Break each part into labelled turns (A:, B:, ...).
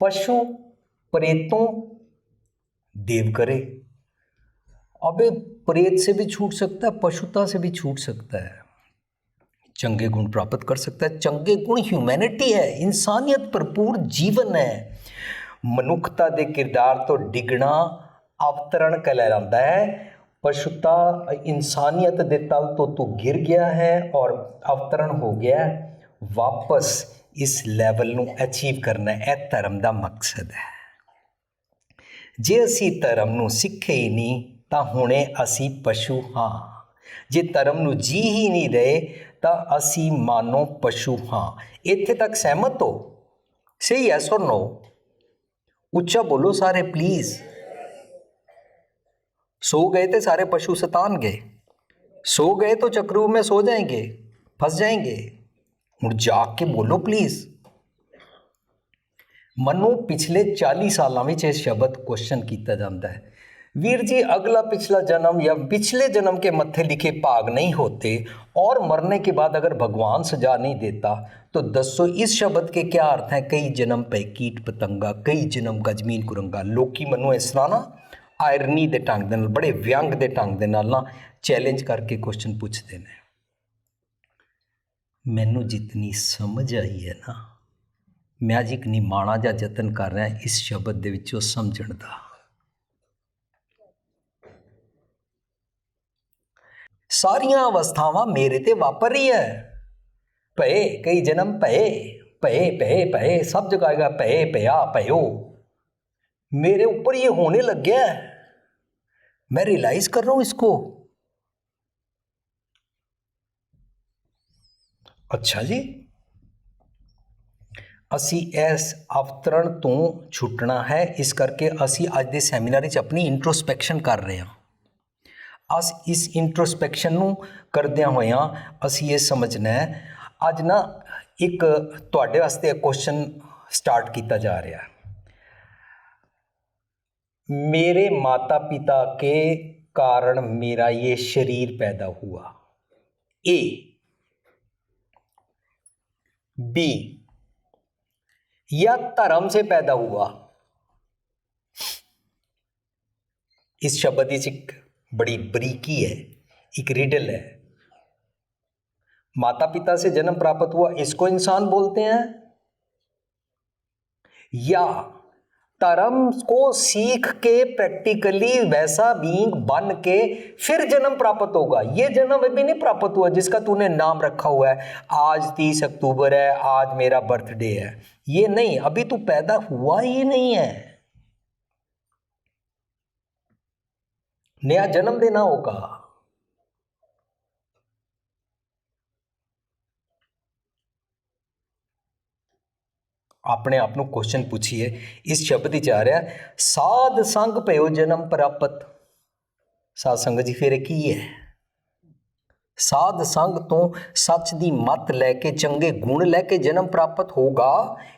A: पशु प्रेतों देव करे अबे प्रेत से भी छूट सकता है पशुता से भी छूट सकता है चंगे गुण प्राप्त कर सकता है चंगे गुण ह्यूमैनिटी है इंसानियत भरपूर जीवन है ਮਨੁੱਖਤਾ ਦੇ ਕਿਰਦਾਰ ਤੋਂ ਡਿੱਗਣਾ ਅਵਤਰਣ ਕਹਿਲਾਉਂਦਾ ਹੈ ਪਸ਼ੁਤਾ ਇਨਸਾਨੀਅਤ ਦੇ ਤਲ ਤੋਂ ਤੂੰ ਗਿਰ ਗਿਆ ਹੈ ਔਰ ਅਵਤਰਣ ਹੋ ਗਿਆ ਹੈ। ਵਾਪਸ ਇਸ ਲੈਵਲ ਨੂੰ ਅਚੀਵ ਕਰਨਾ ਹੈ। ਇਹ ਧਰਮ ਦਾ ਮਕਸਦ ਹੈ ਜੇ ਅਸੀਂ ਧਰਮ ਨੂੰ ਸਿੱਖੇ ਹੀ ਨਹੀਂ ਤਾਂ ਹੁਣੇ ਅਸੀਂ ਪਸ਼ੂ ਹਾਂ ਜੇ ਧਰਮ ਨੂੰ ਜੀ ਹੀ ਨਹੀਂ ਰਹੇ ਤਾਂ ਅਸੀਂ ਮਾਨੋ ਪਸ਼ੂ ਹਾਂ ਇੱਥੇ ਤੱਕ ਸਹਿਮਤ ਹੋ ਸੇ ਯੈਸ অর ਨੋ ਉੱਚਾ ਬੋਲੋ ਸਾਰੇ ਪਲੀਜ਼ सो गए थे सारे पशु सतान गए सो गए तो चक्रू में सो जाएंगे फंस जाएंगे ਹੁਣ ਜਾਗ ਕੇ ਬੋਲੋ ਪਲੀਜ਼ ਮਨੋ ਪਿਛਲੇ 40 ਸਾਲਾਂ ਵਿੱਚ ਇਹ ਸ਼ਬਦ ਕੁਐਸਚਨ ਕੀਤਾ ਜਾਂਦਾ ਹੈ वीर जी अगला पिछला जन्म या पिछले जन्म के मत्थे लिखे भाग नहीं होते और मरने के बाद अगर भगवान सजा नहीं देता तो दसो इस शब्द के क्या अर्थ हैं कई जन्म पे कीट पतंगा कई जन्म का जमीन कुरंगा ਲੋਕੀ ਮੈਨੂੰ ਇਸ ਤਰ੍ਹਾਂ ਨਾ ਆਇਰਨੀ ਦੇ ਢੰਗ ਦੇ ਨਾਲ ਬੜੇ ਵਿਅੰਗ ਦੇ ਢੰਗ ਦੇ ਨਾਲ ਨਾ ਚੈਲੰਜ ਕਰਕੇ ਕੁਐਸਚਨ ਪੁੱਛਦੇ ਨੇ ਮੈਨੂੰ ਜਿਤਨੀ ਸਮਝ ਆਈ ਹੈ ਨਾ ਮੈਂ ਅੱਜ ਇੱਕ ਨਿਮਾਣਾ ਜਿਹਾ ਯਤਨ ਕਰ ਰਿਹਾ ਇਸ ਸ਼ਬਦ ਦੇ ਵਿੱਚੋਂ ਸਮਝਣ ਦਾ ਸਾਰੀਆਂ ਅਵਸਥਾਵਾਂ ਮੇਰੇ ਤੇ ਵਾਪਰ ਰਹੀ ਹੈ ਭਏ ਕਈ ਜਨਮ ਭਏ ਭਏ ਭਏ ਭਏ सब जगह का भये भया भयो मेरे ऊपर ये होने लग गया है मैं रियलाइज कर रहा हूं इसको ਅੱਛਾ ਜੀ ਅਸੀਂ ਇਸ ਅਵਤਰਣ ਤੋਂ ਛੁੱਟਣਾ ਹੈ ਇਸ ਕਰਕੇ ਅਸੀਂ ਅੱਜ ਦੇ ਸੈਮੀਨਾਰ ਵਿੱਚ ਆਪਣੀ ਇੰਟਰੋਸਪੈਕਸ਼ਨ ਕਰ ਰਹੇ ਹਾਂ ਅਸ ਇਸ ਇੰਟਰੋਸਪੈਕਸ਼ਨ ਨੂੰ ਕਰਦਿਆਂ ਹੋਇਆਂ ਅਸੀਂ ਇਹ ਸਮਝਣਾ ਹੈ ਅੱਜ ਨਾ ਇੱਕ ਤੁਹਾਡੇ ਵਾਸਤੇ ਇੱਕ ਕੁਐਸਚਨ ਸਟਾਰਟ ਕੀਤਾ ਜਾ ਰਿਹਾ ਹੈ मेरे माता पिता के कारण मेरा ये शरीर पैदा हुआ ए बी। या धर्म से पैदा हुआ। इस शब्द एक बड़ी बरीकी है, एक रिडल है। माता पिता से जन्म प्राप्त हुआ, इसको इंसान बोलते हैं या धर्म को सीख के प्रैक्टिकली वैसा बीइंग बन के फिर जन्म प्राप्त होगा। ये जन्म अभी नहीं प्राप्त हुआ, जिसका तूने नाम रखा हुआ है। आज तीस अक्टूबर है, आज मेरा बर्थडे है। ये नहीं, अभी तू पैदा हुआ ही नहीं है। नया जन्म देना होगा। ਆਪਣੇ ਆਪ ਨੂੰ ਕੁਐਸਚਨ ਪੁੱਛੀਏ ਇਸ ਸ਼ਬਦ ਵਿੱਚ ਆ ਰਿਹਾ ਸਾਧ ਸੰਗ ਭਇਓ ਜਨਮ ਪ੍ਰਾਪਤ ਸਾਧ ਸੰਗਤ ਜੀ ਫਿਰ ਇਹ ਕੀ ਹੈ ਸਾਧ ਸੰਗ ਤੋਂ ਸੱਚ ਦੀ ਮਤ ਲੈ ਕੇ ਚੰਗੇ ਗੁਣ ਲੈ के जन्म प्राप्त होगा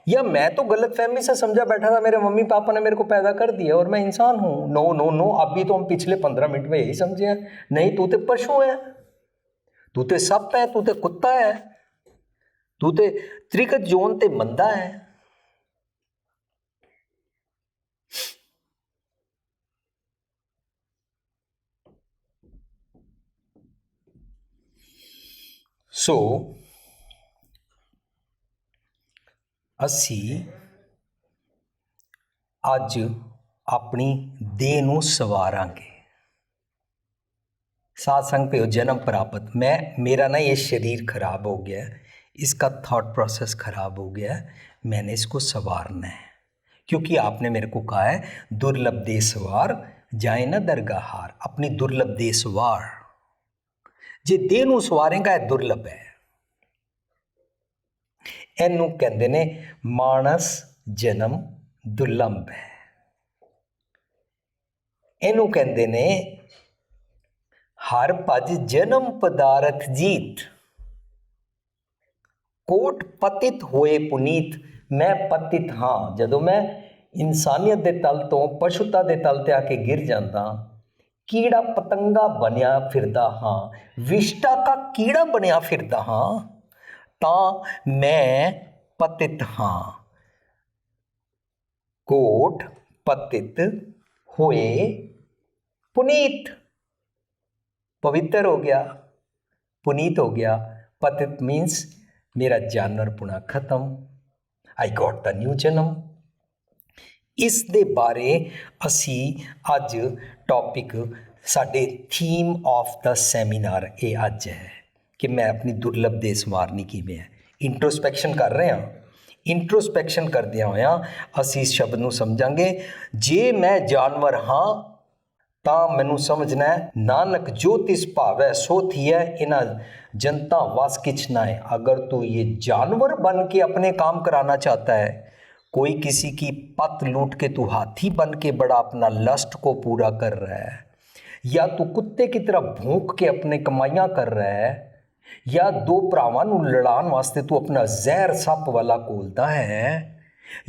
A: या मैं तो गलत फहमी से समझा बैठा था मेरे मम्मी पापा ने मेरे को पैदा कर दिया और मैं इंसान हूँ नो नो नो अभी तो हम पिछले पंद्रह मिनट में यही समझे हैं नहीं तू तो पशु है तू तो सप है तू तो कुत्ता है तू तो त्रिकत जोन ते मंदा है ਸੋ ਅਸੀਂ ਅੱਜ ਆਪਣੀ ਦੇਹ ਨੂੰ ਸਵਾਰਾਂਗੇ सात संग पे हो जन्म प्राप्त मैं मेरा ना ये शरीर खराब हो गया है इसका थॉट प्रोसेस खराब हो गया है मैंने इसको संवारना है क्योंकि आपने मेरे को कहा है दुर्लभ दे सवार जाए ना दरगाह हार अपनी दुर्लभ दे सवार ਜੇ ਦੇਹ ਨੂੰ ਸਵਾਰੇਗਾ, ਇਹ ਦੁਰਲਭ ਹੈ। ਇਹਨੂੰ ਕਹਿੰਦੇ ਨੇ ਮਾਨਸ ਜਨਮ ਦੁਰਲਭ ਹੈ। ਇਹਨੂੰ ਕਹਿੰਦੇ ਨੇ ਹਰ ਭਜ ਜਨਮ ਪਦਾਰਥ ਜੀਤ। ਕੋਟ ਪਤਿਤ ਹੋਏ ਪੁਨੀਤ, ਮੈਂ ਪਤਿਤ ਹਾਂ। ਜਦੋਂ ਮੈਂ ਇਨਸਾਨੀਅਤ ਦੇ ਤਲ ਤੋਂ, ਪਸ਼ੂਤਾ ਦੇ ਤਲ ਤੇ ਆ ਕੇ ਗਿਰ ਜਾਂਦਾ ਕੀੜਾ ਪਤੰਗਾ ਬਣਿਆ ਫਿਰਦਾ ਹਾਂ। ਵਿਸ਼ਟਾ ਦਾ ਕੀੜਾ ਬਣਿਆ ਫਿਰਦਾ ਹਾਂ, ਤਾਂ ਮੈਂ ਪਤਿਤ ਹਾਂ। ਕੋਟ ਪਤਿਤ ਹੋਏ ਪੁਨੀਤ। ਪਵਿੱਤਰ ਹੋ ਗਿਆ, ਪੁਨੀਤ ਹੋ ਗਿਆ। ਪਤਿਤ ਮੀਨਸ ਮੇਰਾ ਜਾਨਵਰਪੁਣਾ ਖਤਮ। ਆਈ ਗॉट ਦਾ ਨਿਊ ਜਨਮ। ਇਸ ਦੇ ਬਾਰੇ ਅਸੀਂ ਅੱਜ ਟੌਪਿਕ ਸਾਡੇ ਥੀਮ ਆਫ ਦਾ ਸੈਮੀਨਾਰ ਇਹ ਅੱਜ ਹੈ ਕਿ ਮੈਂ ਆਪਣੀ ਦੁਰਲਭ ਦੇ ਸਮਾਰਨੀ ਕਿਵੇਂ ਹੈ। ਇੰਟਰੋਸਪੈਕਸ਼ਨ ਕਰ ਰਹੇ ਹਾਂ। ਇੰਟਰੋਸਪੈਕਸ਼ਨ ਕਰਦਿਆਂ ਹੋਇਆਂ ਅਸੀਂ ਇਸ ਸ਼ਬਦ ਨੂੰ ਸਮਝਾਂਗੇ। ਜੇ ਮੈਂ ਜਾਨਵਰ ਹਾਂ, ਤਾਂ ਮੈਨੂੰ ਸਮਝਣਾ ਹੈ, ਨਾਨਕ ਜੋ ਤਿਸ ਭਾਵੈ, ਸੋ ਥੀ ਹੈ ਇਹਨਾਂ ਜਨਤਾ ਵਸ ਕਿਛ ਨਾ ਹੈ ਅਗਰ ਤੂੰ ਇਹ ਜਾਨਵਰ ਬਣ ਕੇ ਆਪਣੇ ਕੰਮ ਕਰਾਣਾ ਚਾਹਤਾ ਹੈ कोई किसी की पत लूट के तू हाथी बन के बड़ा अपना लस्ट को पूरा कर रहा है या तू कुत्ते की तरह भूख के अपने कमाइयां कर रहा है या दो ਭਰਾਵਾਂ ਨੂੰ ਲੜਾਉਣ ਵਾਸਤੇ ਤੂੰ ਆਪਣਾ ਜ਼ਹਿਰ ਸੱਪ ਵਾਲਾ ਕੋਲਦਾ ਹੈ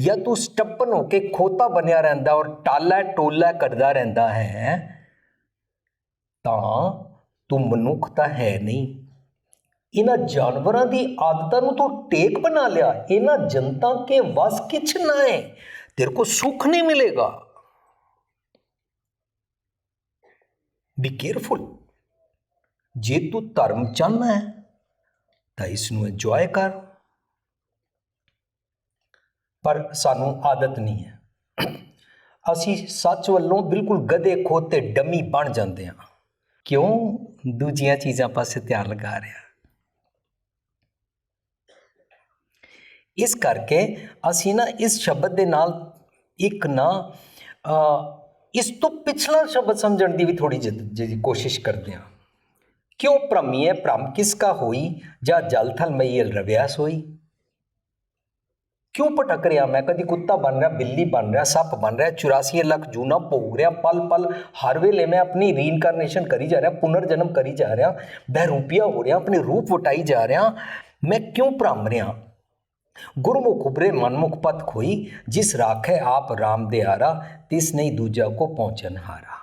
A: ਜਾਂ ਤੂੰ ਸਟੱਪਨ ਹੋ ਕੇ ਖੋਤਾ ਬਣਿਆ ਰਹਿੰਦਾ ਔਰ ਟਾਲਾ ਟੋਲਾ ਕਰਦਾ ਰਹਿੰਦਾ ਹੈ ਤਾਂ ਤੂੰ ਮਨੁੱਖ ਤਾਂ ਹੈ ਨਹੀਂ ਇਹਨਾਂ ਜਾਨਵਰਾਂ ਦੀ ਆਦਤਾਂ ਨੂੰ ਤੂੰ ਟੇਕ ਬਣਾ ਲਿਆ। ਇਹਨਾਂ ਜਨਤਾ ਕੇ ਵਸ ਕਿਛ ਨਾ ਹੈ। ਤੇਰੇ ਕੋ ਸੁਖ ਨਹੀਂ ਮਿਲੇਗਾ। ਬੀ ਕੇਅਰਫੁਲ ਜੇ ਤੂੰ ਧਰਮ ਚਾਹਨਾ ਹੈ, ਤਾਂ ਇਸ ਨੂੰ ਇੰਜੋਏ ਕਰ। ਪਰ ਸਾਨੂੰ ਆਦਤ ਨਹੀਂ ਹੈ। ਅਸੀਂ ਸੱਚ ਵੱਲੋਂ ਬਿਲਕੁਲ ਗਧੇ ਖੋਤੇ ਡੰਮੀ ਬਣ ਜਾਂਦੇ ਹਾਂ। ਕਿਉਂ? ਦੂਜੀਆਂ ਚੀਜ਼ਾਂ ਪਾਸੇ ਧਿਆਨ ਲਗਾ ਰਿਹਾ। ਇਸ ਕਰਕੇ ਅਸੀਂ ਨਾ ਇਸ ਸ਼ਬਦ ਦੇ ਨਾਲ ਇੱਕ ਨਾ ਇਸ ਤੋਂ ਪਿਛਲਾ ਸ਼ਬਦ ਸਮਝਣ ਦੀ ਵੀ ਥੋੜੀ ਜਿਹੀ ਕੋਸ਼ਿਸ਼ ਕਰਦੇ ਹਾਂ। ਕਿਉਂ ਭ੍ਰਮੀਏ ਭ੍ਰਮ ਕਿਸ ਕਾ ਹੋਈ? ਜਾਂ ਜਲ ਥਲ ਮਈਲ ਰਵਿਆਸ ਹੋਈ ਕਿਉਂ ਭਟਕ ਰਿਹਾ? ਮੈਂ ਕਦੀ ਕੁੱਤਾ ਬਣ ਰਿਹਾ, ਬਿੱਲੀ ਬਣ ਰਿਹਾ, ਸੱਪ ਬਣ ਰਿਹਾ 84 ਲੱਖ ਜੂਨਾ ਭੋਗ ਰਿਹਾ, ਪਲ ਪਲ, ਹਰ ਵੇਲੇ ਮੈਂ ਆਪਣੀ ਰੀਇਨਕਾਰਨੇਸ਼ਨ ਕਰੀ ਜਾ ਰਿਹਾ ਪੁਨਰ ਜਨਮ ਕਰੀ ਜਾ ਰਿਹਾ ਬਹਿਰੂਪੀਆ ਹੋ ਰਿਹਾ, ਆਪਣੇ ਰੂਪ ਵਟਾਈ ਜਾ ਰਿਹਾ, ਮੈਂ ਕਿਉਂ ਭ੍ਰਮ ਰਿਹਾ? ਗੁਰਮੁਖ ਉਬਰੇ ਮਨਮੁਖ ਪਤ ਖੋਈ, ਜਿਸ ਰਾਖੇ ਆਪ RAM ਦੇ ਹਾਰਾ ਤਿਸ ਨਹੀਂ ਦੂਜਾ ਕੋ ਪਹੁੰਚਨ ਹਾਰਾ।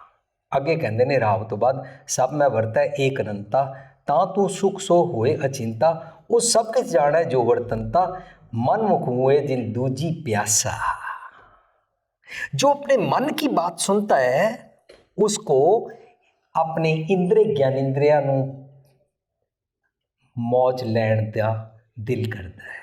A: ਅੱਗੇ ਕਹਿੰਦੇ ਨੇ, ਰਾਵ ਤੋਂ ਬਾਅਦ, ਸਭ ਮੈਂ ਵਰਤੈ ਏਕ ਅਨੰਤਾ, ਤਾਂ ਤੂੰ ਸੁਖ ਸੋ ਹੋਏ ਅਚਿੰਤਾ, ਉਹ ਸਭ ਕੁਝ ਜਾਣੈ ਜੋ ਵਰਤਨਤਾ ਮਨਮੁਖ ਹੋਏ ਜਿਨ ਦੂਜੀ ਪਿਆਸਾ। जो अपने मन की बात सुनता है उसको अपने इंद्रिय ज्ञान इंद्रिया मौज लैण का दिल करता है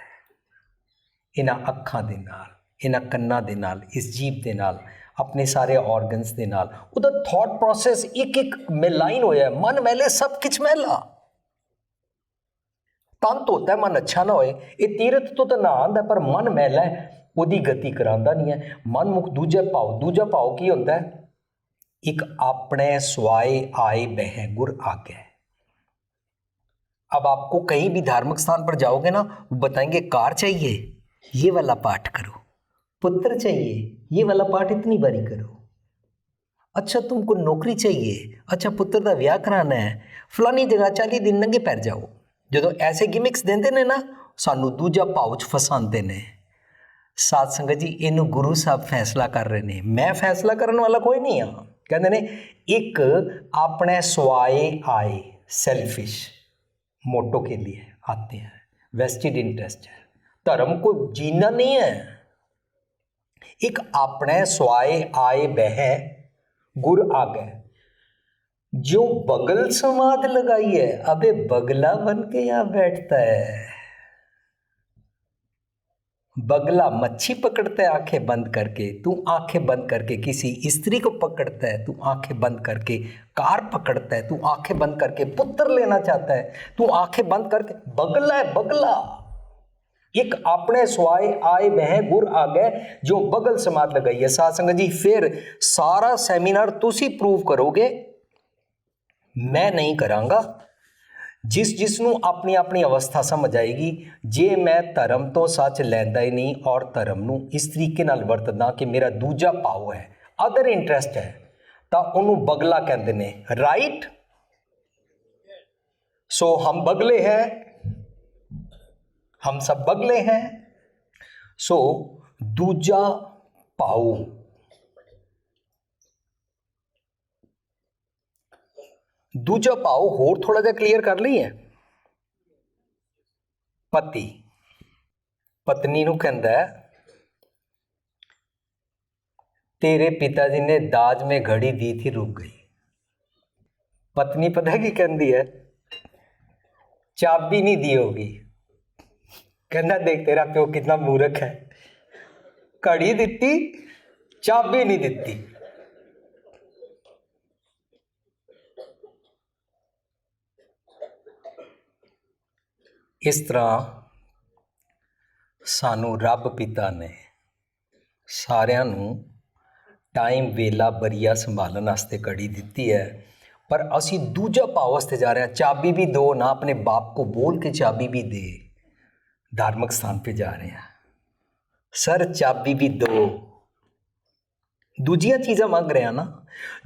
A: ਇਹਨਾਂ ਅੱਖਾਂ ਦੇ ਨਾਲ ਇਹਨਾਂ ਕੰਨਾਂ ਦੇ ਨਾਲ ਇਸ ਜੀਭ ਦੇ ਨਾਲ ਆਪਣੇ ਸਾਰੇ ਆਰਗਨਸ ਦੇ ਨਾਲ ਉਹਦਾ ਥਾਟ ਪ੍ਰੋਸੈਸ ਇੱਕ ਇੱਕ ਮਿਲਾਈਨ ਹੋਇਆ ਹੈ। ਮਨ ਮੈਲੇ ਸਭ ਕੁਝ ਮੈਲਾ ਤਨ ਧੋਤਾ ਹੈ, ਮਨ ਅੱਛਾ ਨਾ ਹੋਏ ਇਹ ਤੀਰਥ ਤੋਂ ਤਾਂ ਨਾ ਆਂਦਾ ਪਰ ਮਨ ਮੈਲਾ ਹੈ ਉਹਦੀ ਗਤੀ ਕਰਾਂਦਾ ਨਹੀਂ ਹੈ ਮਨ ਮੁਖ ਦੂਜਾ ਭਾਵ ਦੂਜਾ ਭਾਵ ਕੀ ਹੁੰਦਾ ਹੈ ਇੱਕ ਆਪਣੇ ਸਵਾਏ ਆਏ ਬਹਿ ਗੁਰ आगे अब आपको कहीं भी धार्मिक स्थान पर जाओगे ना वो बताएंगे कार चाहिए ये वाला पाठ करो पुत्र चाहिए ये वाला पाठ इतनी बारी करो अच्छा तुमको नौकरी चाहिए अच्छा ਪੁੱਤਰ ਦਾ ਵਿਆਹ ਕਰਾਣਾ ਹੈ ਫਲਾਨੀ ਜਗ੍ਹਾ 40 ਦਿਨ ਨੰਗੇ ਪੈਰ ਜਾਓ ਜਦੋਂ ਐਸੇ ਗਿਮਿਕਸ ਦਿੰਦੇ ਨੇ ਨਾ ਸਾਨੂੰ ਦੂਜਾ ਭਾਉ ਚ ਫਸਾਉਂਦੇ ਨੇ ਸਾਧ ਸੰਗਤ ਜੀ ਇਹਨੂੰ ਗੁਰੂ ਸਾਹਿਬ ਫੈਸਲਾ ਕਰ ਰਹੇ ਨੇ ਮੈਂ ਫੈਸਲਾ ਕਰਨ ਵਾਲਾ ਕੋਈ ਨਹੀਂ ਆ ਕਹਿੰਦੇ ਨੇ ਇੱਕ ਆਪਣੇ ਸਵਾਏ ਆਏ सेल्फिश मोटो के लिए आते हैं वेस्टेड इंटरेस्ट है धर्म को जीना नहीं है। एक अपने स्वाए आए बह गुर गए जो बगल समाध लगाई है, अबे बगला बन के यहाँ बैठता है। बगला मच्छी पकड़ता है आँखें बंद करके। तू आँखें बंद करके किसी स्त्री को पकड़ता है, तू आँखें बंद करके कार पकड़ता है, तू आँखें बंद करके पुत्र लेना चाहता है, तू आँखें बंद करके बगला है, बगला। ਇੱਕ ਆਪਣੇ ਸਵਾਏ ਆਏ ਵਹਿ ਗੁਰ ਆਗੇ ਜੋ ਬਗਲ ਸਮਾਦ ਲਗਾਈ ਹੈ ਸਾਧ ਸੰਗਤ ਜੀ, ਫਿਰ ਸਾਰਾ ਸੈਮੀਨਾਰ ਤੁਸੀਂ ਪ੍ਰੂਵ ਕਰੋਗੇ, ਮੈਂ ਨਹੀਂ ਕਰਾਂਗਾ। ਜਿਸ ਜਿਸ ਨੂੰ ਆਪਣੀ ਆਪਣੀ ਅਵਸਥਾ ਸਮਝ ਆਏਗੀ, ਜੇ ਮੈਂ ਧਰਮ ਤੋਂ ਸੱਚ ਲੈਂਦਾ ਹੀ ਨਹੀਂ ਔਰ ਧਰਮ ਨੂੰ ਇਸ ਤਰੀਕੇ ਨਾਲ ਵਰਤਦਾ ਕਿ ਮੇਰਾ ਦੂਜਾ ਪਾਉ ਹੈ ਅਦਰ ਇੰਟਰਸਟ ਹੈ, ਤਾਂ ਉਹਨੂੰ ਬਗਲਾ ਕਹਿੰਦੇ ਨੇ। ਰਾਈਟ ਸੋ ਹਮ ਬਗਲੇ ਹੈ ਹਮ ਸਭ ਬਗਲੇ ਹੈ ਸੋ ਦੂਜਾ ਭਾਉ ਦੂਜਾ ਭਾਵ ਹੋਰ ਥੋੜਾ ਜਿਹਾ ਕਲੀਅਰ ਕਰ ਲਈਏ ਪਤੀ ਪਤਨੀ ਨੂੰ ਕਹਿੰਦਾ ਹੈ तेरे पिताजी ने दाज में घड़ी दी थी रुक गई पत्नी पता की कहती है चाबी नहीं दी होगी ਕਹਿੰਦਾ ਦੇਖ ਤੇਰਾ ਪਿਓ ਕਿੰਨਾ ਮੂਰਖ ਹੈ। ਘੜੀ ਦਿੱਤੀ, ਚਾਬੀ ਨਹੀਂ ਦਿੱਤੀ। ਇਸ ਤਰ੍ਹਾਂ ਸਾਨੂੰ ਰੱਬ ਪਿਤਾ ਨੇ ਸਾਰਿਆਂ ਨੂੰ ਟਾਈਮ, ਵੇਲਾ, ਬਰੀਆ ਸੰਭਾਲਣ ਵਾਸਤੇ ਕੜੀ ਦਿੱਤੀ ਹੈ। ਪਰ ਅਸੀਂ ਦੂਜਾ ਭਾਵ ਵਾਸਤੇ ਜਾ ਰਹੇ ਹਾਂ, ਚਾਬੀ ਵੀ ਦੋ, ਨਾ ਆਪਣੇ ਬਾਪ ਕੋ ਬੋਲ ਕੇ ਚਾਬੀ ਵੀ ਦੇ। धार्मिक स्थान पे जा रहे हैं सर चाबी भी दो ਦੂਜੀਆਂ ਚੀਜ਼ਾਂ ਮੰਗ ਰਿਹਾ ਨਾ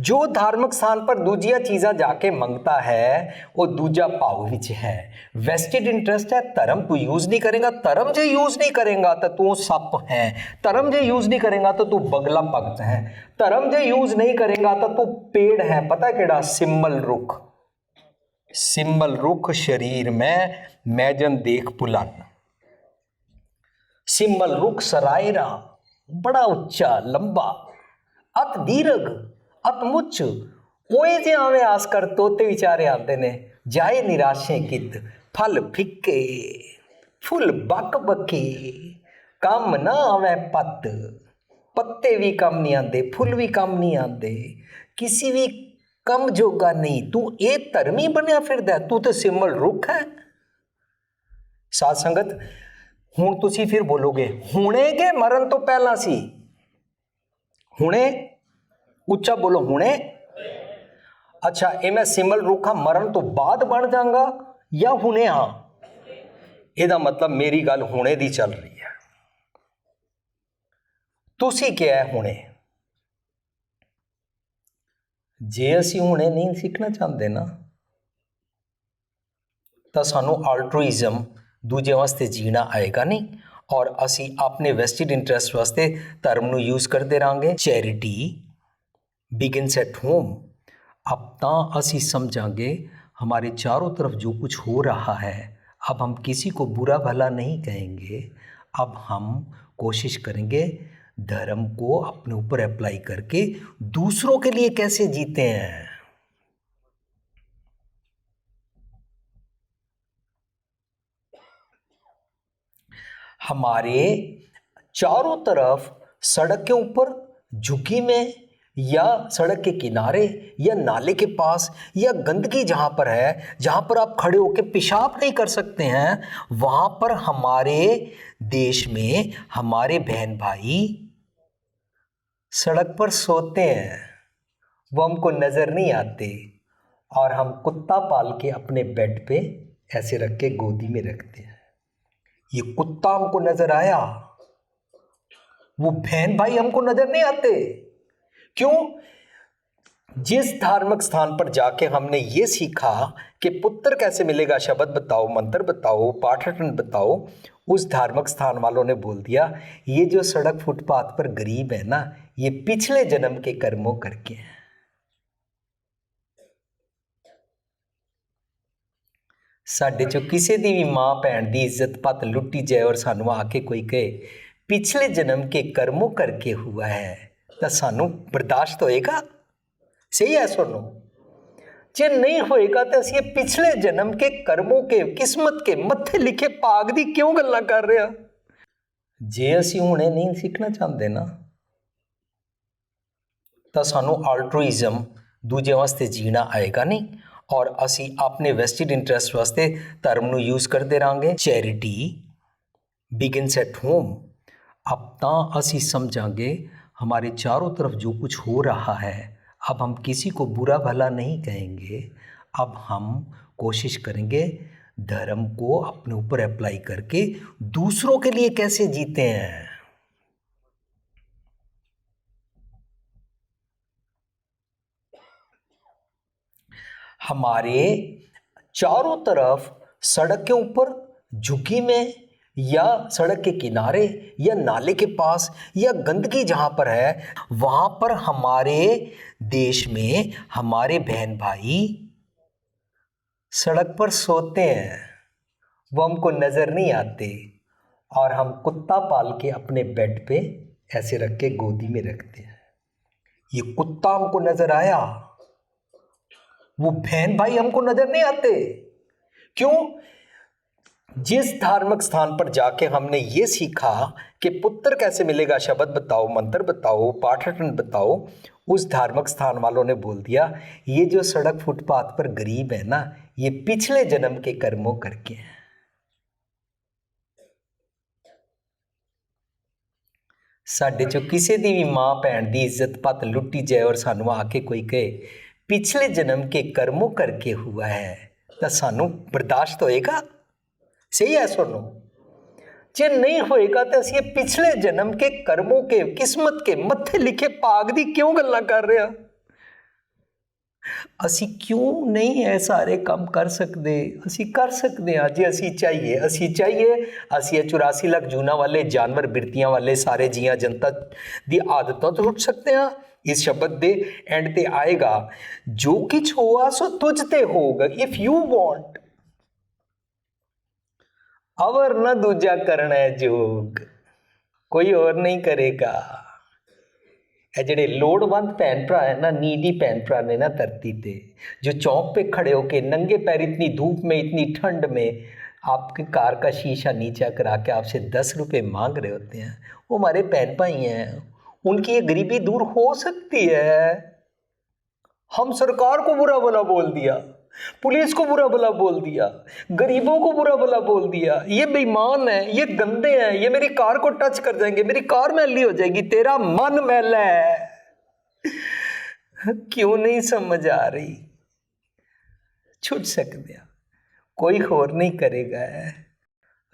A: ਜੋ ਧਾਰਮਿਕ ਸਥਾਨ ਪਰ ਦੂਜੀਆਂ ਚੀਜ਼ਾਂ ਜਾ ਕੇ ਮੰਗਤਾ ਹੈ ਉਹ ਦੂਜਾ ਭਾਵ ਵਿੱਚ ਹੈ ਵੈਸਟਡ ਇੰਟਰਸਟ ਹੈ ਧਰਮ ਤੂੰ ਯੂਜ਼ ਨਹੀਂ ਕਰੇਗਾ ਧਰਮ ਜੇ ਯੂਜ਼ ਨਹੀਂ ਕਰੇਗਾ ਤਾਂ ਤੂੰ ਸੱਪ ਹੈ ਧਰਮ ਜੇ ਯੂਜ਼ ਨਹੀਂ ਕਰੇਗਾ ਤਾਂ ਤੂੰ ਬਗਲਾ ਭਗਤ ਹੈ ਧਰਮ ਜੇ ਯੂਜ਼ ਨਹੀਂ ਕਰੇਗਾ ਤਾਂ ਤੂੰ ਪੇੜ ਹੈ ਪਤਾ ਕਿਹੜਾ ਸਿੰਬਲ ਰੁੱਖ ਸਿੰਬਲ ਰੁੱਖ ਸ਼ਰੀਰ ਮੈਂ ਮੈਜਨ ਦੇਖ ਪੁਲਨ ਸਿੰਬਲ ਰੁੱਖ ਸਰਾਇਰਾ, ਬੜਾ ਉੱਚਾ, ਲੰਬਾ। ਅਤ ਦੀਰਘ, ਅਤ ਮੁੱਚ, ਓਏ ਜੇ ਆਵੇਂ ਆਸ ਕਰ ਤੋਤੇ ਵਿਚਾਰੇ ਆਉਂਦੇ ਨੇ, ਜਾਏ ਨਿਰਾਸ਼ੇ ਕਿਤ, ਫਲ ਫਿੱਕੇ, ਫੁੱਲ ਬੱਕ ਬੱਕੇ। ਕੰਮ ਨਾ ਆਵੇ ਪੱਤ, ਪੱਤੇ ਵੀ ਕੰਮ ਨਹੀਂ ਆਉਂਦੇ, ਫੁੱਲ ਵੀ ਕੰਮ ਨਹੀਂ ਆਉਂਦੇ। ਕਿਸੇ ਵੀ ਕੰਮ ਜੋਗਾ ਨਹੀਂ, ਤੂੰ ਇਹ ਧਰਮੀ ਬਣਿਆ ਫਿਰਦਾ, ਤੂੰ ਤੇ ਸਿਮਲ ਰੁੱਖ ਹੈ। ਸਾਧ ਸੰਗਤ ਹੁਣ ਤੁਸੀਂ ਫਿਰ ਬੋਲੋਗੇ, ਹੁਣੇ ਕਿ ਮਰਨ ਤੋਂ ਪਹਿਲਾਂ ਸੀ? ਹੁਣੇ? ਉੱਚਾ ਬੋਲੋ, ਹੁਣੇ? ਅੱਛਾ, ਇਹ ਮੈਂ ਸਿਮਲ ਰੁੱਖਾ ਮਰਨ ਤੋਂ ਬਾਅਦ ਬਣ ਜਾਵਾਂਗਾ ਜਾਂ ਹੁਣੇ ਹਾਂ? ਇਹਦਾ ਮਤਲਬ ਮੇਰੀ ਗੱਲ ਹੁਣੇ ਦੀ ਚੱਲ ਰਹੀ ਹੈ। ਤੁਸੀਂ ਕਿਹਾ ਹੁਣੇ। ਜੇ ਅਸੀਂ ਹੁਣੇ ਨਹੀਂ ਸਿੱਖਣਾ ਚਾਹੁੰਦੇ ਨਾ, ਤਾਂ ਸਾਨੂੰ ਆਲਟਰੂਇਜ਼ਮ ਦੂਜੇ ਵਾਸਤੇ ਜੀਣਾ ਆਏਗਾ ਨਹੀਂ ਔਰ ਅਸੀਂ ਆਪਣੇ ਵੈਸਟਡ ਇੰਟਰਸਟ ਵਾਸਤੇ ਧਰਮ ਨੂੰ ਯੂਜ਼ ਕਰਦੇ ਰਾਂਗੇ ਚੈਰਿਟੀ ਬਿਗਿਨਸ ਐਟ ਹੋਮ अब ਤਾਂ ਅਸੀਂ ਸਮਝਾਂਗੇ हमारे चारों तरफ जो कुछ हो रहा है अब हम किसी को बुरा भला नहीं कहेंगे अब हम कोशिश करेंगे धर्म को अपने ऊपर अप्लाई करके दूसरों के लिए कैसे जीते हैं हमारे चारों तरफ़ सड़क के ऊपर झुकी में या सड़क के किनारे या नाले के पास या गंदगी जहाँ पर है, जहाँ पर आप खड़े होकर पेशाब नहीं कर सकते हैं, वहाँ पर हमारे देश में हमारे बहन भाई सड़क पर सोते हैं। वो हमको नज़र नहीं आते और हम कुत्ता पाल के अपने बेड पे ऐसे रख के गोदी में रखते हैं। ये कुत्ता हमको नज़र आया। वो बहन भाई हमको नज़र नहीं आते। क्यों? जिस धार्मिक स्थान पर जाके हमने ये सीखा कि पुत्र कैसे मिलेगा, शब्द बताओ, मंत्र बताओ पाठन बताओ, उस धार्मिक स्थान वालों ने बोल दिया, ये जो सड़क फुटपाथ पर गरीब है ना, ये पिछले जन्म के कर्मों करके हैं। ਸਾਡੇ ਚੋਂ ਕਿਸੇ ਦੀ ਵੀ ਮਾਂ, ਭੈਣ ਦੀ ਇੱਜ਼ਤ ਪਤ ਲੁੱਟੀ ਜਾਏ ਔਰ ਸਾਨੂੰ ਆ ਕੇ ਕੋਈ ਕਹੇ, ਪਿਛਲੇ ਜਨਮ ਕੇ ਕਰਮੋਂ ਕਰਕੇ ਹੁਆ ਹੈ, ਤਾਂ ਸਾਨੂੰ ਬਰਦਾਸ਼ਤ ਹੋਏਗਾ? ਸਹੀ ਹੈ ਸੁਣੋ। ਜੇ ਨਹੀਂ ਹੋਏਗਾ ਤਾਂ ਅਸੀਂ ਇਹ ਪਿਛਲੇ ਜਨਮ ਕੇ ਕਰਮੋਂ ਕੇ ਕਿਸਮਤ ਕੇ ਮੱਥੇ ਲਿਖੇ ਭਾਗ ਦੀ ਕਿਉਂ ਗੱਲਾਂ ਕਰ ਰਿਹਾ ਜੇ ਅਸੀਂ ਹੁਣੇ ਨਹੀਂ ਸਿੱਖਣਾ ਚਾਹੁੰਦੇ ਨਾ, ਤਾਂ ਸਾਨੂੰ ਆਲਟਰੂਇਜ਼ਮ ਦੂਜੇ ਵਾਸਤੇ ਜੀਣਾ ਆਏਗਾ ਨਹੀਂ। ਔਰ ਅਸੀਂ ਆਪਣੇ ਵੈਸਟਡ ਇੰਟਰਸਟ ਵਾਸਤੇ ਧਰਮ ਨੂੰ ਯੂਜ਼ ਕਰਦੇ ਰਾਂਗੇ ਚੈਰਿਟੀ ਬਿਗਿਨਸ ਐਟ ਹੋਮ अब ਤਾਂ ਅਸੀਂ ਸਮਝਾਂਗੇ हमारे चारों तरफ जो कुछ हो रहा है अब हम किसी को बुरा भला नहीं कहेंगे अब हम कोशिश करेंगे धर्म को अपने ऊपर अप्लाई करके दूसरों के लिए कैसे जीते हैं हमारे चारों तरफ़ सड़क के ऊपर झुकी में या सड़क के किनारे या नाले के पास या गंदगी जहाँ पर है, वहाँ पर हमारे देश में हमारे बहन भाई सड़क पर सोते हैं। वो हमको नज़र नहीं आते और हम कुत्ता पाल के अपने बेड पे ऐसे रख के गोदी में रखते हैं। ये कुत्ता हमको नज़र आया वो बहन भाई हमको नजर नहीं आते क्यों जिस धार्मिक स्थान पर जाके हमने ये सीखा कि पुत्र कैसे मिलेगा शब्द बताओ मंत्र बताओ पाठन बताओ उस धार्मिक स्थान वालों ने बोल दिया ये जो सड़क फुटपाथ पर गरीब है ना ये पिछले जन्म के कर्मों करके हैं ਸਾਡੇ ਚੋਂ ਕਿਸੇ ਦੀ ਵੀ ਮਾਂ ਭੈਣ ਦੀ ਇੱਜ਼ਤ ਪਤ ਲੁੱਟੀ ਜਾਏ ਔਰ ਸਾਨੂੰ ਆ ਕੇ ਕੋਈ ਕਹੇ ਪਿਛਲੇ ਜਨਮ ਕੇ ਕਰਮੋਂ ਕਰਕੇ ਹੁਆ ਹੈ, ਤਾਂ ਸਾਨੂੰ ਬਰਦਾਸ਼ਤ ਹੋਏਗਾ? ਸਹੀ ਹੈ ਸੁਣੋ ਜੇ ਨਹੀਂ ਹੋਏਗਾ ਤਾਂ ਅਸੀਂ ਇਹ ਪਿਛਲੇ ਜਨਮ ਕੇ ਕਰਮੋਂ ਕੇ ਕਿਸਮਤ ਕੇ ਮੱਥੇ ਲਿਖੇ ਭਾਗ ਦੀ ਕਿਉਂ ਗੱਲਾਂ ਕਰ ਰਹੇ ਹਾਂ ਅਸੀਂ ਕਿਉਂ ਨਹੀਂ ਇਹ ਸਾਰੇ ਕੰਮ ਕਰ ਸਕਦੇ? ਅਸੀਂ ਕਰ ਸਕਦੇ ਹਾਂ, ਜੇ ਅਸੀਂ ਚਾਹੀਏ। ਅਸੀਂ ਚਾਹੀਏ, ਅਸੀਂ ਇਹ 84 ਲੱਖ ਜੂਨਾ ਵਾਲੇ ਜਾਨਵਰ ਬਿਰਤੀਆਂ ਵਾਲੇ ਸਾਰੇ ਜੀਆਂ ਜਨਤਾ ਦੀ ਆਦਤਾਂ ਤੋਂ ਉੱਠ ਸਕਦੇ ਹਾਂ। ਇਸ ਸ਼ਬਦ ਦੇ ਐਂਡ ਤੇ ਆਏਗਾ ਜੋ ਕੁਛ ਹੋਆ ਸੋ ਤੁਝ ਤੇ ਹੋਗਾ ਇਫ ਯੂ ਵਾਂਟ ਅਵਰ ਨਾ ਦੂਜਾ ਕਰਨਾ ਹੈ ਜੋਗ ਕੋਈ ਹੋਰ ਨਹੀਂ ਕਰੇਗਾ ਇਹ ਜਿਹੜੇ ਲੋੜਵੰਦ ਭੈਣ ਭਰਾ ਹੈ ਨਾ ਨੀਡੀ ਭੈਣ ਭਰਾ ਨੇ ਨਾ ਧਰਤੀ पे जो चौक पे खड़े होके नंगे पैर इतनी धूप में इतनी ठंड में आपकी कार का शीशा नीचा करा के आपसे दस रुपए मांग रहे होते हैं वो हमारे बहन भाई हैं उनकी ये गरीबी दूर हो सकती है। हम सरकार को बुरा भला बोल दिया, पुलिस को बुरा भला बोल दिया, गरीबों को बुरा भला बोल दिया। ये बेईमान है, ये गंदे हैं, ये मेरी कार को टच कर जाएँगे, मेरी कार मैली हो जाएगी, तेरा मन मैला है। क्यों नहीं समझ आ रही? छुट सकते कोई होर नहीं करेगा।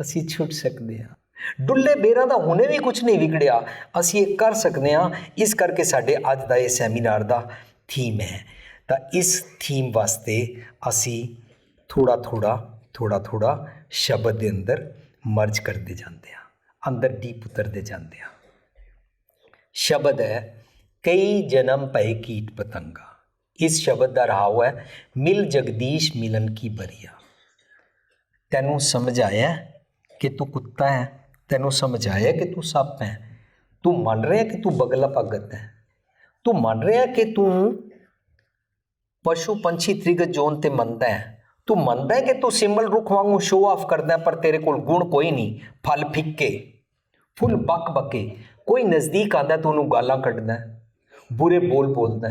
A: असि छुट सकते हैं। ਡੁੱਲੇ ਬੇਰਾਂ ਦਾ ਹੁਣੇ ਵੀ ਕੁਝ ਨਹੀਂ ਵਿਗੜਿਆ। ਅਸੀਂ ਇਹ ਕਰ ਸਕਦੇ ਹਾਂ। ਇਸ ਕਰਕੇ ਸਾਡੇ ਅੱਜ ਦਾ ਇਹ ਸੈਮੀਨਾਰ ਦਾ ਥੀਮ ਹੈ। ਤਾਂ ਇਸ ਥੀਮ ਵਾਸਤੇ ਅਸੀਂ ਥੋੜਾ ਥੋੜਾ ਥੋੜਾ ਥੋੜਾ ਸ਼ਬਦ ਦੇ ਅੰਦਰ ਮਰਜ ਕਰਦੇ ਜਾਂਦੇ ਹਾਂ। ਅੰਦਰ ਡੀਪ ਉਤਰਦੇ ਜਾਂਦੇ ਹਾਂ। ਸ਼ਬਦ ਹੈ, ਕਈ ਜਨਮ ਪਏ ਕੀਟ ਪਤੰਗਾ। ਇਸ ਸ਼ਬਦ ਦਾ ਰਾਵ ਹੈ, ਮਿਲ ਜਗਦੀਸ਼ ਮਿਲਨ ਕੀ ਬਰੀਆ। ਤੈਨੂੰ ਸਮਝ ਆਇਆ ਕਿ ਤੂੰ ਕੁੱਤਾ ਹੈ? ਤੈਨੂੰ ਸਮਝਾਇਆ ਕਿ ਤੂੰ ਸੱਪ ਹੈ? ਤੂੰ ਮੰਨ ਰਿਹਾ ਕਿ ਤੂੰ ਬਗਲਾ ਭਗਤ ਹੈ? ਤੂੰ ਮੰਨ ਰਿਹਾ ਕਿ ਤੂੰ ਪਸ਼ੂ ਪੰਛੀ ਤ੍ਰਿਗਤ ਜੋਨ ਤੇ ਮੰਨਦਾ ਹੈ? ਤੂੰ ਮੰਨਦਾ ਹੈ ਕਿ ਤੂੰ ਸਿੰਬਲ ਰੁੱਖ ਵਾਂਗੂ ਸ਼ੋਅ ਆਫ ਕਰਦਾ ਪਰ ਤੇਰੇ ਕੋਲ ਗੁਣ ਕੋਈ ਨਹੀਂ। ਫਲ ਫਿੱਕੇ, ਫੁੱਲ ਬੱਕ ਬੱਕੇ। ਕੋਈ ਨਜ਼ਦੀਕ ਆਂਦਾ ਤੂੰ ਉਹਨੂੰ ਗਾਲਾਂ ਕੱਢਦਾ ਬੁਰੇ ਬੋਲ ਬੋਲਦਾ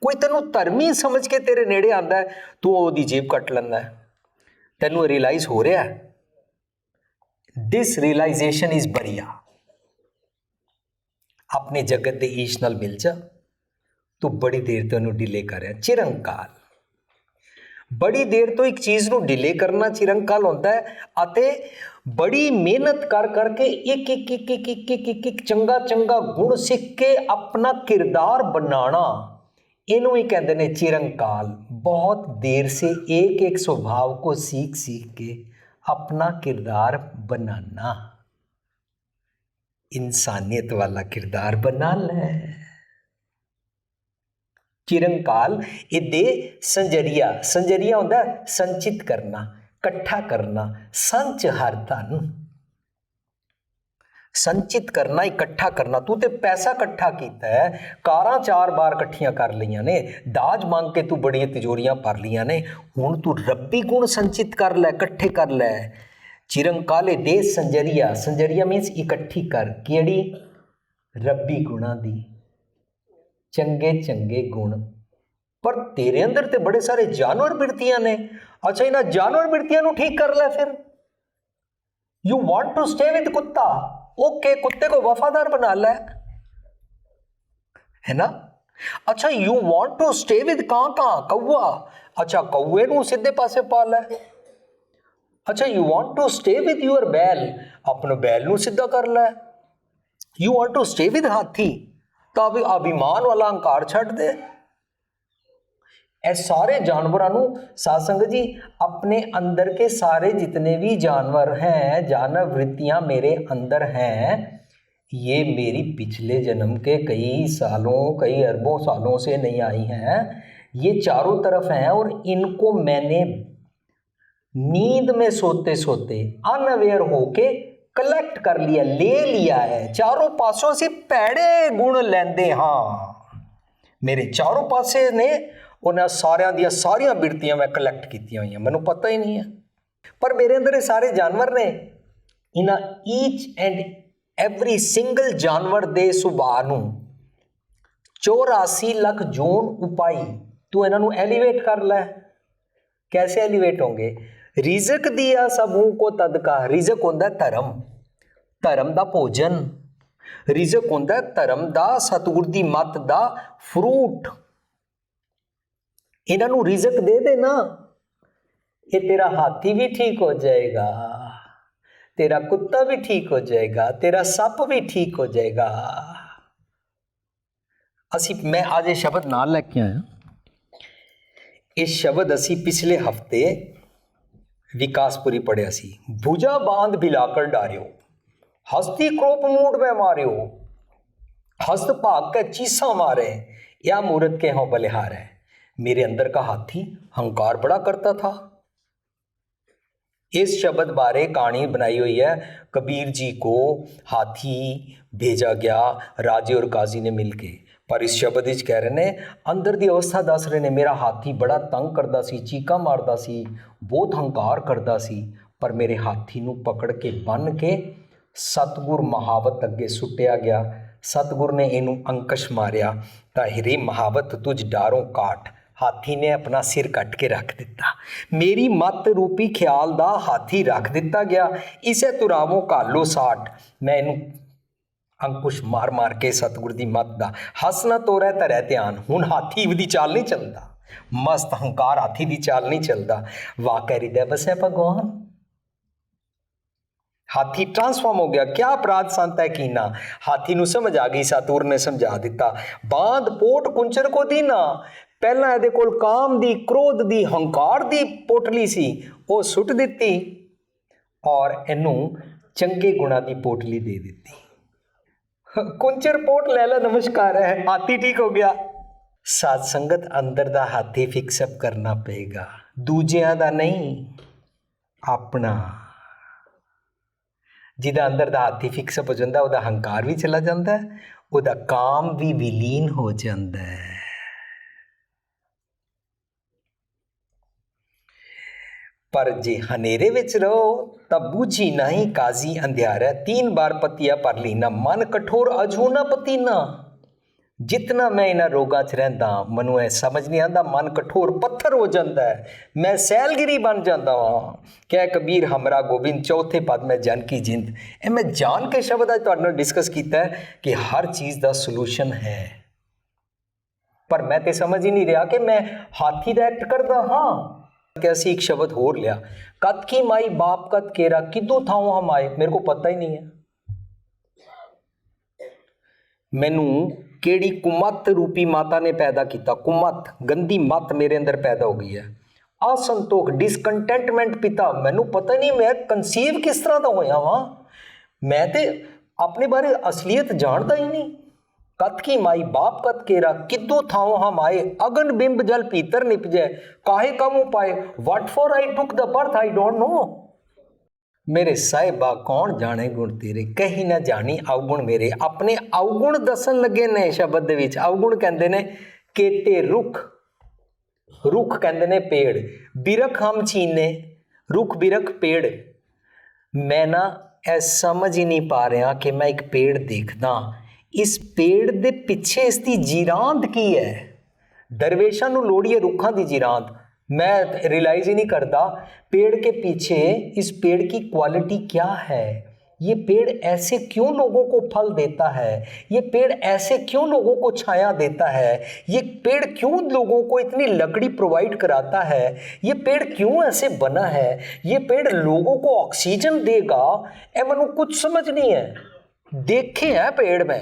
A: ਕੋਈ ਤੈਨੂੰ ਧਰਮੀ ਸਮਝ ਕੇ ਤੇਰੇ ਨੇੜੇ ਆਂਦਾ ਤੂੰ ਉਹਦੀ ਜੇਬ ਕੱਟ ਲੈਂਦਾ ਤੈਨੂੰ ਰਿਅਲਾਈਜ਼ ਹੋ ਰਿਹਾ this realization is ਬੜੀਆ। ਆਪਣੇ ਜਗਤ ਦੇ ਈਸ਼ ਨਾਲ ਮਿਲ ਜਾ। ਤੂੰ ਬੜੀ ਦੇਰ ਤੋਂ ਉਹਨੂੰ ਡਿਲੇ ਕਰ ਰਿਹਾ। ਚਿਰੰਕਾਰ ਬੜੀ ਦੇਰ ਤੋਂ ਇੱਕ ਚੀਜ਼ ਨੂੰ ਡਿਲੇ ਕਰਨਾ ਚਿਰੰਕਾਲ ਹੁੰਦਾ ਹੈ ਅਤੇ ਬੜੀ ਮਿਹਨਤ ਕਰ ਕਰਕੇ ਇੱਕ ਇੱਕ ਇੱਕ ਇੱਕ ਇੱਕ ਇੱਕ ਇੱਕ ਚੰਗਾ ਚੰਗਾ ਗੁਣ ਸਿੱਖ ਕੇ ਆਪਣਾ ਕਿਰਦਾਰ ਬਣਾਉਣਾ। ਇਹਨੂੰ ਹੀ ਕਹਿੰਦੇ ਨੇ ਚਿਰੰਕਾਲ। ਬਹੁਤ ਦੇਰ ਸੇ ਇੱਕ ਇੱਕ ਸੁਭਾਵ ਕੋ ਸੀਖ ਸੀਖ ਕੇ अपना किरदार बनाना इंसानियत वाला किरदार बना ले ਚਿਰੰਕਾਲ ਇਹ ਦੇ ਸੰਜਰੀਆ ਸੰਜਰੀਆ ਹੁੰਦਾ ਹੈ ਸੰਚਿਤ ਕਰਨਾ ਇਕੱਠਾ ਕਰਨਾ ਸੰਚ ਹਰ ਧਨ ਸੰਚਿਤ ਕਰਨਾ, ਇਕੱਠਾ ਕਰਨਾ। ਤੂੰ ਤੇ ਪੈਸਾ ਇਕੱਠਾ ਕੀਤਾ ਹੈ, ਕਾਰਾਂ ਚਾਰ ਵਾਰ ਇਕੱਠੀਆਂ ਕਰ ਲਈਆਂ ਨੇ, ਦਾਜ ਮੰਗ ਕੇ ਤੂੰ ਬੜੀਆਂ ਤਿਜੋਰੀਆਂ ਭਰ ਲਈਆਂ ਨੇ, ਹੁਣ ਤੂੰ ਰੱਬੀ ਗੁਣ ਸੰਚਿਤ ਕਰ ਲੈ, ਇਕੱਠੇ ਕਰ ਲੈ? ਚਿਰੰਕਾਲੇ ਦੇ ਸੰਜਰੀਆ ਸੰਜਰੀਆ ਮੀਨਸ ਇਕੱਠੀ ਕਰ, ਕਿਹੜੀ? ਰੱਬੀ ਗੁਣਾ ਦੀ। ਚੰਗੇ ਚੰਗੇ ਗੁਣ। ਪਰ ਤੇਰੇ ਅੰਦਰ ਤੇ ਬੜੇ ਸਾਰੇ ਜਾਨਵਰ ਬਿਰਤੀਆਂ ਨੇ। ਅੱਛਾ, ਇਹਨਾਂ ਜਾਨਵਰ ਬਿਰਤੀਆਂ ਨੂੰ ਠੀਕ ਕਰ ਲੈ ਫਿਰ। You want to stay with ਕੁੱਤਾ? ओके कुत्ते को वफादार बना ला है, है ना ਅੱਛਾ you want to stay with ਕਾਕਾ ਕੌਵਾ ਅੱਛਾ ਕੌਵੇ ਨੂੰ ਸਿੱਧੇ ਪਾਸੇ ਪਾ ਲੈ। ਅੱਛਾ you want to stay with your ਬੈਲ ਆਪਣਾ ਬੈਲ ਨੂੰ ਸਿੱਧਾ ਕਰ ਲੈ। You want to stay with ਹਾਥੀ ਤਾਂ ਵੀ ਅਭਿਮਾਨ ਵਾਲਾ ਹੰਕਾਰ ਛੱਡ ਦੇ। ਇਹ ਸਾਰੇ ਜਾਨਵਰਾਂ ਨੂੰ ਸਾਧ ਸੰਗਤ ਜੀ अपने अंदर के सारे जितने भी जानवर हैं जानव वृत्तियां मेरे अंदर हैं ये मेरी पिछले जन्म के कई सालों कई अरबों सालों से नहीं आई हैं ये चारों तरफ हैं और इनको मैंने नींद में सोते सोते अनअवेयर होके कलेक्ट कर लिया ले लिया है चारों पासों से पैड़े गुण लेंदे हाँ ਮੇਰੇ ਚਾਰੋਂ ਪਾਸੇ ਨੇ ਉਹਨਾਂ ਸਾਰਿਆਂ ਦੀਆਂ ਸਾਰੀਆਂ ਬਿਰਤੀਆਂ ਮੈਂ ਕਲੈਕਟ ਕੀਤੀਆਂ ਹੋਈਆਂ। ਮੈਨੂੰ ਪਤਾ ਹੀ ਨਹੀਂ ਹੈ ਪਰ ਮੇਰੇ ਅੰਦਰ ਇਹ ਸਾਰੇ ਜਾਨਵਰ ਨੇ। ਇਹਨਾਂ ਈਚ ਐਂਡ ਐਵਰੀ ਸਿੰਗਲ ਜਾਨਵਰ ਦੇ ਸੁਭਾਅ ਨੂੰ 84 ਲੱਖ ਜੋਨ ਉਪਾਈ ਤੂੰ ਇਹਨਾਂ ਨੂੰ ਐਲੀਵੇਟ ਕਰ ਲੈ। ਕੈਸੇ ਐਲੀਵੇਟ ਹੋਗੇ ਰਿਜ਼ਕ ਦੀ ਆ ਸਭੂ ਕੋ ਤਦਕਾ ਰਿਜ਼ਕ ਹੁੰਦਾ ਧਰਮ। ਧਰਮ ਦਾ ਭੋਜਨ। ਰਿਜ਼ਕ ਹੁੰਦਾ ਧਰਮ ਦਾ, ਸਤਗੁਰ ਦੀ ਮਤ ਦਾ ਫਰੂਟ ਇਹਨਾਂ ਨੂੰ ਰਿਜ਼ਕ ਦੇ ਦੇ ਨਾ ਇਹ ਤੇਰਾ ਹਾਥੀ ਵੀ ਠੀਕ ਹੋ ਜਾਏਗਾ ਤੇਰਾ ਕੁੱਤਾ ਵੀ ਠੀਕ ਹੋ ਜਾਏਗਾ ਤੇਰਾ ਸੱਪ ਵੀ ਠੀਕ ਹੋ ਜਾਏਗਾ ਅਸੀਂ ਮੈਂ ਅੱਜ ਇਹ ਸ਼ਬਦ ਨਾਲ ਲੈ ਕੇ ਆਇਆ ਇਹ ਸ਼ਬਦ ਅਸੀਂ ਪਿਛਲੇ ਹਫਤੇ ਵਿਕਾਸਪੁਰੀ ਪੜਿਆ ਸੀ ਭੁਜਾ ਬਾਂਧ ਬਿਲਾਕਰ ਡਾਰਿਓ ਹਸਤੀ ਕ੍ਰੋਪ ਮੂਡ में मारियो हस्त भाग के चीसा मारे या मूर्त के हों बलिहार है मेरे अंदर का हाथी हंकार बड़ा करता था इस शब्द बारे कहानी बनाई हुई है कबीर जी को हाथी भेजा गया राजे और काजी ने मिलके ਪਰ ਇਸ ਸ਼ਬਦ ਵਿੱਚ ਕਹਿ ਰਹੇ ਨੇ ਅੰਦਰ ਦੀ ਅਵਸਥਾ ਦੱਸ ਰਹੇ ਨੇ ਮੇਰਾ ਹਾਥੀ ਬੜਾ ਤੰਗ ਕਰਦਾ ਸੀ ਚੀਕਾਂ ਮਾਰਦਾ ਸੀ ਬਹੁਤ ਹੰਕਾਰ ਕਰਦਾ ਸੀ ਪਰ ਮੇਰੇ ਹਾਥੀ ਨੂੰ ਪਕੜ ਕੇ ਬੰਨ ਕੇ ਸਤਗੁਰ ਮਹਾਵਤ ਅੱਗੇ ਸੁੱਟਿਆ ਗਿਆ ਸਤਗੁਰ ਨੇ ਇਹਨੂੰ ਅੰਕਸ਼ ਮਾਰਿਆ ਤਾਂ ਹਿਰੇ ਮਹਾਵਤ ਤੁਝ ਡਾਰੋਂ ਕਾਟ ਹਾਥੀ ਨੇ ਆਪਣਾ ਸਿਰ ਕੱਟ ਕੇ ਰੱਖ ਦਿੱਤਾ। ਮੇਰੀ ਮਤ ਰੂਪੀ ਖਿਆਲ ਦਾ ਹਾਥੀ ਰੱਖ ਦਿੱਤਾ ਗਿਆ। ਇਸੇ ਤੁਰਾਵੋਂ ਕਾਲੋ ਸਾਟ। ਮੈਂ ਇਹਨੂੰ ਅੰਕੁਸ਼ ਮਾਰ ਮਾਰ ਕੇ ਸਤਿਗੁਰ ਦੀ ਮੱਤ ਦਾ ਹੱਸਣਾ ਤੋਰੈ, ਧਰੈ ਧਿਆਨ। ਹੁਣ ਹਾਥੀ ਦੀ ਚਾਲ ਨਹੀਂ ਚੱਲਦਾ। ਮਸਤ ਹੰਕਾਰ ਹਾਥੀ ਦੀ ਚਾਲ ਨਹੀਂ ਚੱਲਦਾ। ਵਾਕੈ ਹਿਰਦੈ ਬਸੈ ਭਗਵਾਨ। ਹਾਥੀ ਟਰਾਂਸਫਾਰਮ ਹੋ ਗਿਆ। ਕਿਆ ਅਪਰਾਧ ਸੰਤ ਹੈ ਕੀਨਾ? ਹਾਥੀ ਨੂੰ ਸਮਝ ਆ ਗਈ ਸਤੂਰ ਨੇ ਸਮਝਾ ਦਿੱਤਾ। ਬਾਂਧ ਪੋਟ, ਕੁੰਚਰ ਕੋ ਦੀਨਾ? ਪਹਿਲਾਂ ਇਹਦੇ ਕੋਲ ਕਾਮ ਦੀ, ਕ੍ਰੋਧ ਦੀ, ਹੰਕਾਰ ਦੀ ਪੋਟਲੀ ਸੀ, ਉਹ ਸੁੱਟ ਦਿੱਤੀ ਔਰ ਇਹਨੂੰ ਚੰਗੇ ਗੁਣਾ ਦੀ ਪੋਟਲੀ ਦੇ ਦਿੱਤੀ। ਕੁੰਚਰ ਪੋਟ ਲੈ ਲੈ, ਨਮਸਕਾਰ ਹੈ, ਹਾਥੀ ਠੀਕ ਹੋ ਗਿਆ। ਸਾਧ ਸੰਗਤ, ਅੰਦਰ ਦਾ ਹਾਥੀ ਫਿਕਸ ਅਪ ਕਰਨਾ ਪਏਗਾ। ਦੂਜਿਆਂ ਦਾ ਨਹੀਂ, ਆਪਣਾ। ਜਿਹਦਾ ਅੰਦਰ ਦਾ ਹਾਥੀ ਫਿਕਸ ਅਪ ਹੋ ਜਾਂਦਾ, ਉਹਦਾ ਹੰਕਾਰ ਵੀ ਚਲਾ ਜਾਂਦਾ ਉਹਦਾ ਕਾਮ ਵੀ ਵਿਲੀਨ ਹੋ ਜਾਂਦਾ ਹੈ। ਪਰ ਜੇ ਹਨੇਰੇ ਵਿੱਚ ਰਹੋ ਤਾਂ ਬੂਝੀ ਨਹੀਂ ਕਾਜ਼ੀ ਅੰਧਿਆਰਾ तीन बार पतिया पर लीना मन कठोर अजूना पतीना ਜਿਤਨਾ ਮੈਂ ਇਹਨਾਂ ਰੋਗਾਂ 'ਚ ਰਹਿੰਦਾ ਮੈਨੂੰ ਇਹ ਸਮਝ ਨਹੀਂ ਆਉਂਦਾ ਮਨ ਕਠੋਰ ਪੱਥਰ ਹੋ ਜਾਂਦਾ ਹੈ ਮੈਂ ਸੈਲਗਿਰੀ ਬਣ ਜਾਂਦਾ ਹਾਂ ਕਹਿ ਕਬੀਰ ਹਮਰਾ ਗੋਬਿੰਦ ਚੌਥੇ ਪਦ ਮੈਂ ਜਨ ਕੀ ਜਿੰਦ ਇਹ ਮੈਂ ਜਾਣ ਕੇ ਸ਼ਬਦ ਅੱਜ ਤੁਹਾਡੇ ਨਾਲ ਡਿਸਕਸ ਕੀਤਾ ਹੈ ਕਿ ਹਰ ਚੀਜ਼ ਦਾ ਸੋਲੂਸ਼ਨ ਹੈ ਪਰ ਮੈਂ ਤੇ ਸਮਝ ਹੀ ਨਹੀਂ ਰਿਹਾ ਕਿ ਮੈਂ ਹਾਥੀ ਦਾ ਐਕਟ ਕਰਦਾ ਹਾਂ ਕਿ ਅਸੀਂ ਇੱਕ ਸ਼ਬਦ ਹੋਰ ਲਿਆ। ਕਤ ਕੀ ਮਾਈ ਬਾਪ ਕਤ ਕੇਰਾ, ਕਿਦੋਂ ਥਾਉ ਹਮਾਏ ਮੇਰੇ ਕੋ ਪਤਾ ਹੀ ਨਹੀਂ ਹੈ। ਮੈਨੂੰ ਕਿਹੜੀ ਕੁਮਤ ਰੂਪੀ ਮਾਤਾ ਨੇ ਪੈਦਾ ਕੀਤਾ? ਕੁਮਤ, ਗੰਦੀ ਮਤ ਮੇਰੇ ਅੰਦਰ ਪੈਦਾ ਹੋ ਗਈ ਹੈ। ਅਸੰਤੋਖ ਡਿਸਕੰਟੈਂਟਮੈਂਟ ਪਿਤਾ, ਮੈਨੂੰ ਪਤਾ ਨਹੀਂ ਮੈਂ ਕਨਸੀਵ ਕਿਸ ਤਰ੍ਹਾਂ ਦਾ ਹੋਇਆ ਵਾਂ। ਮੈਂ ਤੇ ਆਪਣੇ ਬਾਰੇ ਅਸਲੀਅਤ ਜਾਣਦਾ ਹੀ ਨਹੀਂ। ਕਤ ਕੀ ਮਾਈ ਬਾਪ ਕਤ ਕੇਰਾ ਕਿਦੋਂ ਥਾਉ ਹਮ ਆਏ ਅਗਨ ਬਿੰਬ ਜਲ ਪੀਤਰ ਨਿਪਜੈ ਕਾਹੇ ਕਮ ਉਪਾਏ what for I took the birth I don't know ਮੇਰੇ ਸਾਹਿਬਾ ਕੌਣ ਜਾਣੇ ਗੁਣ ਤੇਰੇ ਕਹੀ ਨਾ ਜਾਣੀ ਅਵਗੁਣ ਮੇਰੇ ਆਪਣੇ ਅਵਗੁਣ ਦੱਸਣ ਲੱਗੇ ਨੇ ਸ਼ਬਦ ਦੇ ਵਿੱਚ ਅਵਗੁਣ ਕਹਿੰਦੇ ਨੇ ਕੇਤੇ ਰੁੱਖ ਰੁੱਖ ਕਹਿੰਦੇ ਨੇ ਪੇੜ ਬਿਰਖ ਹਮ ਚੀਨੇ ਰੁੱਖ ਬਿਰਖ ਪੇੜ ਮੈਂ ਨਾ ਇਹ ਸਮਝ ਹੀ ਨਹੀਂ ਪਾ ਰਿਹਾ ਕਿ ਮੈਂ ਇੱਕ ਪੇੜ ਦੇਖਦਾ ਇਸ ਪੇੜ ਦੇ ਪਿੱਛੇ ਇਸ ਦੀ ਜੀਰਾਂਦ ਕੀ ਹੈ ਦਰਵੇਸ਼ਾਂ ਨੂੰ ਲੋੜੀਏ ਰੁੱਖਾਂ ਦੀ ਜੀਰਾਂਦ मैं रियलाइज ही नहीं करता पेड़ के पीछे इस पेड़ की क्वालिटी क्या है ये पेड़ ऐसे क्यों लोगों को फल देता है ये पेड़ ऐसे क्यों लोगों को छाया देता है ये पेड़ क्यों लोगों को इतनी लकड़ी प्रोवाइड कराता है ये पेड़ क्यों ऐसे बना है ये पेड़ लोगों को ऑक्सीजन देगा ए मनु कुछ समझ नहीं है देखे हैं पेड़ में